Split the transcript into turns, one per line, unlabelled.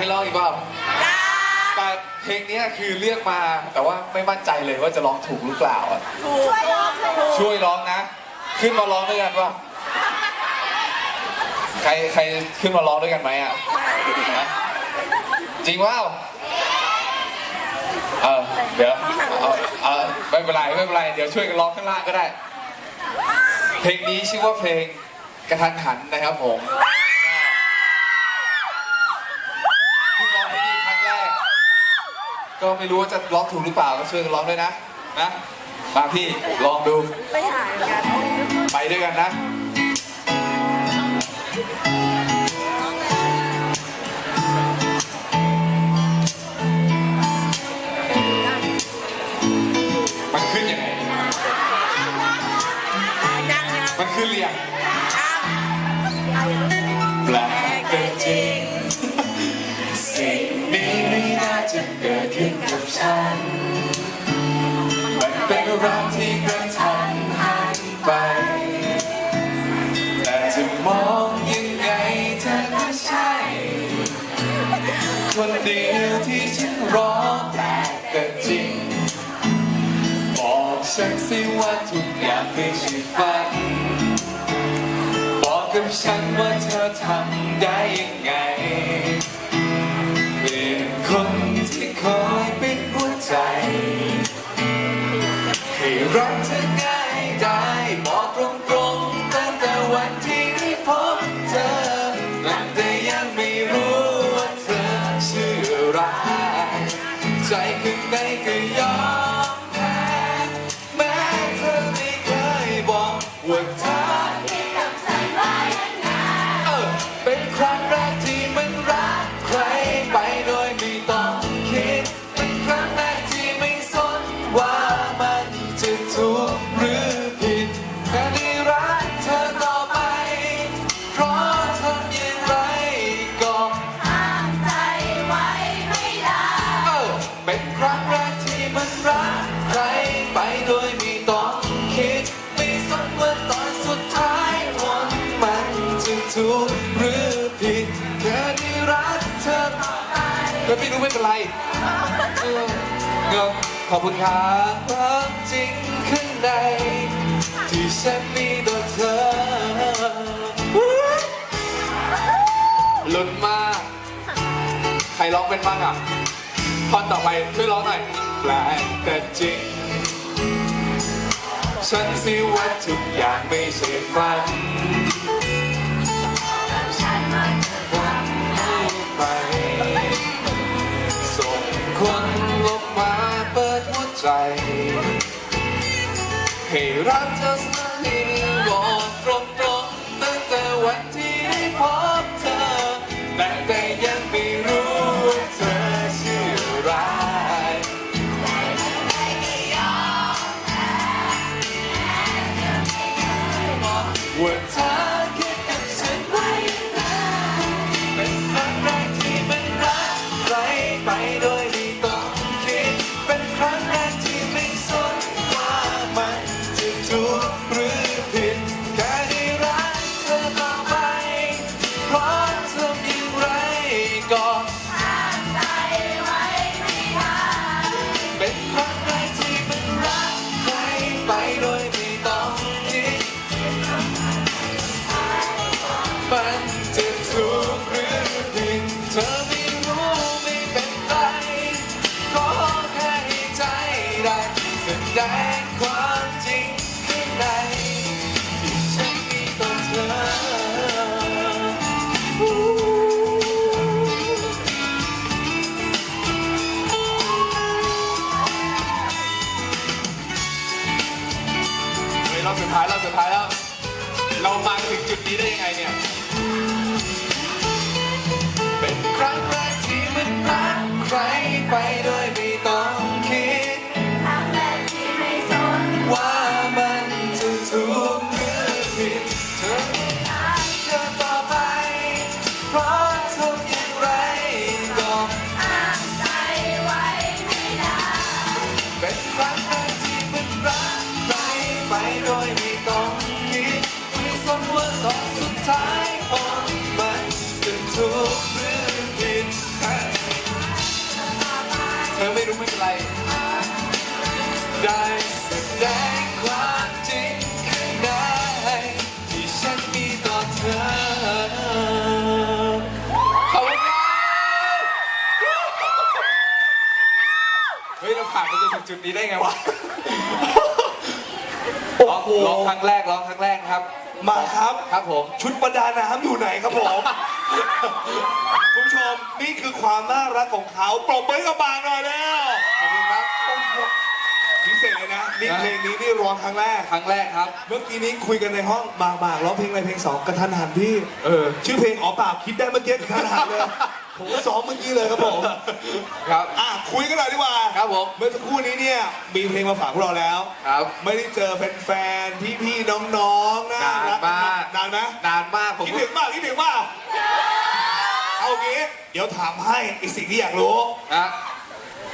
ให้ร้องอีกเปล่าแต่เพลงเนี้ยคือเลือกมาแต่ว่าไม่มั่นใจเลยว่าจะร้องถูกหรือเปล่าอะ
ช่วยร้องถูก
ช่วยร้องนะ ขึ้นมาร้องด้วยกันป่ะใครใครขึ้นมาร้องด้วยกันไหมอะฮะจริงว่าเออเดี๋ยวเอาเอาไม่เป็นไรไม่เป็นไรเดี๋ยวช่วยกันร้องข้างล่างก็ได้ เพลงนี้ชื่อว่าเพลงกระทันหันนะครับผมเพิ่งร้องเพลงนี้ครั้งแรก ก็ไม่รู้ว่าจะร้องถูกหรือเปล่าก็ช่วยกันร้องด้วยนะนะมาพี่ลองดู
ไม่หายกัน
ไปด้วยกันนะมันขึ้นยังไง
ยังยัง
มันขึ้นเรียง
ยัง
แกระทันหันไป แต่จะมองยังไงเธอก็ใช่ คนเดียวที่ฉันรอแปลกแต่จริง บอกฉันสิว่าทุกอย่างไม่ใช่ฝัน บอกกับฉันว่าเธอทำได้ยังไง ถูกหรือผิดแค่ได้รักเธอไปก็
ไม่
รู้ไม่เป็นไรเออเงาขอบคุณครับความจริงข้างใน ที่ฉันมีต่อเธอหลุดมา ใครร้องเป็นบ้างอะท่อนต่อไปช่วยร้องหน่อยแปลกแต่จริง ฉันสิว่าทุกอย่างไม่ใช่ฝัน ให้รักเธอสักทีบอกตรงๆตั้งแต่วันที่ได้พบเธอ แต่แต่ยังไม่รู้ว่าเธอชื่ออะไรว่าเธอ รอบสุดท้ายรอบสุดท้ายแล้ว เรามาถึงจุดนี้ได้ยังไงเนี่ย จุดนี้ได้ไงวะ
โอ้
ร้อง
โห
ร้องครั้งแรกร้องครั้งแรกครับ
มาครับ
ครับผม
ชุดประดาน้ำอยู่ไหนครับผม คุณผู้ชมนี่คือความน่ารักของเขาปรบมือให้กับบางหน่อยแล้ว
ขอบคุณครับ
พิเศษเลยนะนี่เพลงนี้นี่ร้องครั้งแรก
ครั้งแรกครับ
เมื่อกี้นี้คุยกันในห้องบางบางร้องเพลงอะไรเพลงสองกระทันหันพี่
เออ
ชื่อเพลงอ๋อเปล่าคิดได้เมื่อกี้กระทันหันเลย ผมก็ซ้อมเมื่อกี้เลยครับผม
ครับ
อะคุยกันหน่อยดีกว่า
ครับผม
เมื่อสักครู่นี้เนี่ยมีเพลงมาฝากพวกเราแล้ว
ครับ
ไม่ได้เจอแฟนๆพี่ๆน้องๆนะ
นานมาก
นานไหม
นานมากผม
คิดถึงเปล่าคิดถึงเปล่าเอางี้ เดี๋ยวถามให้อีกสิ่งที่อยากรู้
นะ